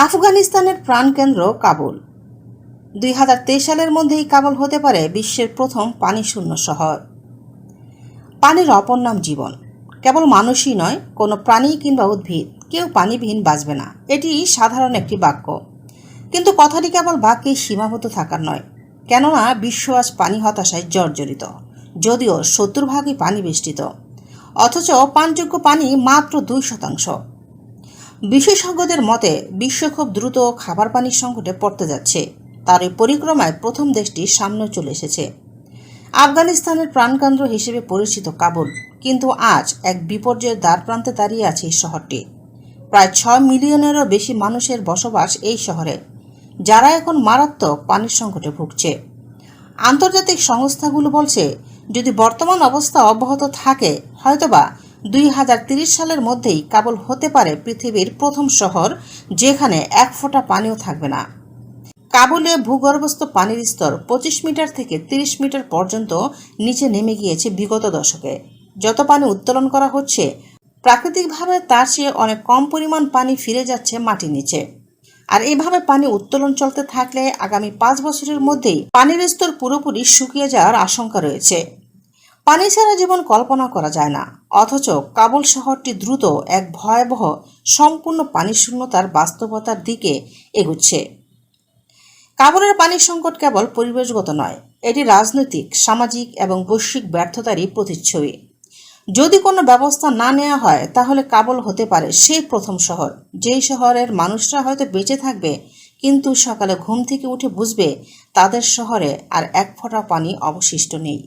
আফগানিস্তানের প্রাণকেন্দ্র কাবুল। দুই হাজার তেইশ সালের মধ্যেই কাবুল হতে পারে বিশ্বের প্রথম পানি শূন্য শহর। পানির অপর নাম জীবন। কেবল মানুষই নয়, কোনো প্রাণী কিংবা উদ্ভিদ, কেউ পানিবিহীন বাঁচবে না। এটি সাধারণ একটি বাক্য। কিন্তু কথাটি কেবল বাক্যেই সীমাবদ্ধ থাকার নয়। কেননা বিশ্ব আজ পানি হতাশায় জর্জরিত। যদিও সত্তর ভাগই পানি বেষ্টিত। অথচ পানযোগ্য পানি মাত্র দুই শতাংশ। বিশেষজ্ঞদের মতে, বিশ্ব খুব দ্রুত খাবার পানির সংকটে পড়তে যাচ্ছে। তার এই পরিক্রমায় প্রথম দেশটি সামনে চলে এসেছে। আফগানিস্তানের প্রাণকেন্দ্র হিসেবে পরিচিত কাবুল, কিন্তু আজ এক বিপর্যয়ের দ্বার প্রান্তে দাঁড়িয়ে আছে এই শহরটি। প্রায় ছয় মিলিয়নেরও বেশি মানুষের বসবাস এই শহরে, যারা এখন মারাত্মক পানির সংকটে ভুগছে। আন্তর্জাতিক সংস্থাগুলো বলছে, যদি বর্তমান অবস্থা অব্যাহত থাকে, হয়তোবা দুই সালের মধ্যেই কাবুল হতে পারে পৃথিবীর প্রথম শহর, যেখানে এক ফোঁটা পানিও থাকবে না। কাবুলে ভূগর্ভস্থ পানির স্তর পঁচিশ মিটার থেকে তিরিশ মিটার পর্যন্ত নিচে নেমে গিয়েছে বিগত দশকে। যত পানি উত্তোলন করা হচ্ছে, প্রাকৃতিকভাবে তার চেয়ে অনেক কম পরিমাণ পানি ফিরে যাচ্ছে মাটির নিচে। আর এভাবে পানি উত্তোলন চলতে থাকলে আগামী পাঁচ বছরের মধ্যেই পানির স্তর পুরোপুরি শুকিয়ে যাওয়ার আশঙ্কা রয়েছে। পানি ছাড়া জীবন কল্পনা করা যায় না। অথচ কাবুল শহরটি দ্রুত এক ভয়াবহ সম্পূর্ণ পানি শূন্যতার বাস্তবতার দিকে এগুচ্ছে। কাবুলের পানির সংকট কেবল পরিবেশগত নয়, এটি রাজনৈতিক, সামাজিক এবং বৈশ্বিক ব্যর্থতারই প্রতিচ্ছবি। যদি কোনো ব্যবস্থা না নেওয়া হয়, তাহলে কাবুল হতে পারে সেই প্রথম শহর, যেই শহরের মানুষরা হয়তো বেঁচে থাকবে, কিন্তু সকালে ঘুম থেকে উঠে বুঝবে তাদের শহরে আর এক ফোঁটা পানি অবশিষ্ট নেই।